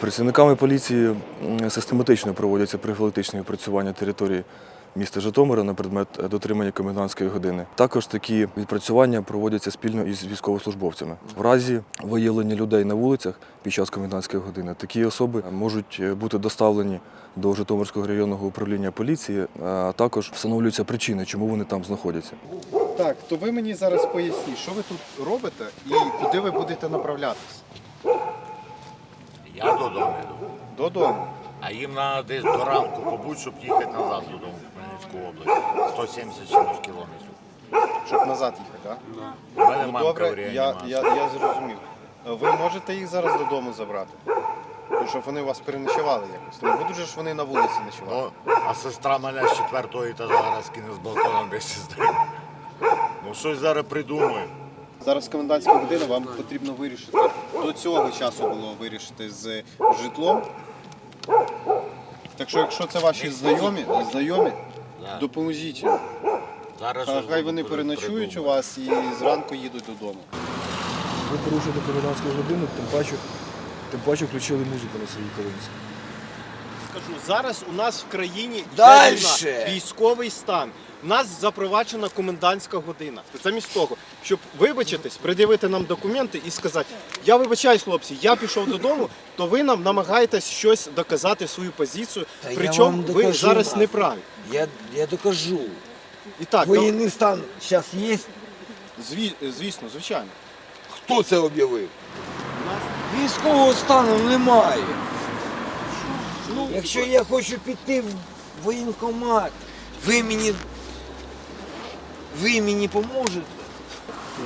Працівниками поліції систематично проводяться профілактичні опрацювання території міста Житомира на предмет е, дотримання комендантської години. Також такі відпрацювання проводяться спільно із військовослужбовцями. В разі виявлення людей на вулицях під час комендантської години такі особи можуть е, бути доставлені до Житомирського районного управління поліції, а також встановлюються причини, чому вони там знаходяться. Так, то ви мені зараз поясніть, що ви тут робите і куди ви будете направлятись? Я додому йду. Додому. А їм треба десь до ранку побути, щоб їхати назад додому в Хмельницьку область. 170 кілометрів. Щоб назад їхати, так? У мене Ну, мамка в добре, я, реанімації. я, я зрозумів. Ви можете їх зараз додому забрати? Ну, щоб вони у вас переночували якось. Не будуть же ж вони на вулиці ночувати. Ну, а сестра мене з четвертого етажа зараз кине з балконом десь здає. Ну щось зараз придумаю. Зараз комендантська година, вам потрібно вирішити. До цього часу було вирішити з житлом. Так що, якщо це ваші знайомі, знайомі, допоможіть їм. Зараз Хай хай вони переночують у вас і зранку їдуть додому. Ви порушуєте комендантську годину, тим паче, тим паче включили музику на своїй колонці. Скажу, зараз у нас в країні Дальше. війна, військовий стан. У нас запроваджена комендантська година. Замість того, щоб вибачитись, пред'явити нам документи і сказати, я вибачаюсь, хлопці, я пішов додому, то ви нам намагаєтесь щось доказати свою позицію. Та я Причому вам ви докажу. зараз не праві. Я, я докажу. І так, то- Воєнний стан зараз є. зві- звісно, звичайно. Хто це об'явив? Військового стану немає. Якщо я хочу піти в воєнкомат, ви мені. Ви мені поможете?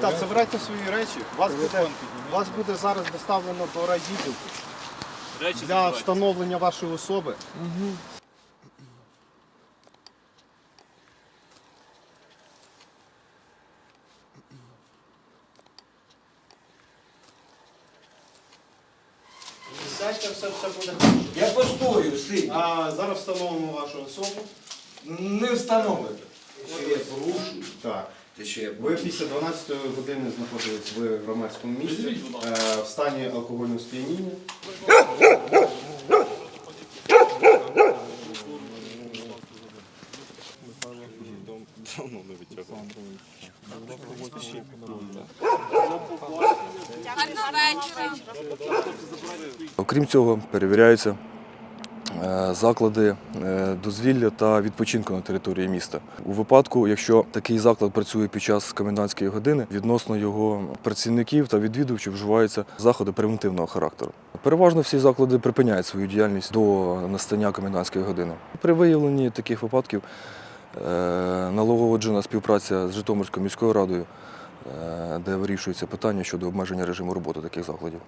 Так, забирайте свої речі. Вас буде, вас буде зараз доставлено до райвідділку для встановлення вашої особи. Сядьте, все, все буде. Я постою, сидь. А зараз встановимо вашу особу. Не встановите. Що я порушую? Так. Те, що я Ви після 12 години знаходились в громадському місці е, в стані алкогольного сп'яніння. Гарного вечора. Окрім цього, перевіряються е, заклади е, дозвілля та відпочинку на території міста. У випадку, якщо такий заклад працює під час комендантської години, відносно його працівників та відвідувачів вживаються заходи превентивного характеру. Переважно всі заклади припиняють свою діяльність до настання комендантської години. При виявленні таких випадків е, налагоджена співпраця з Житомирською міською радою, де вирішується питання щодо обмеження режиму роботи таких закладів.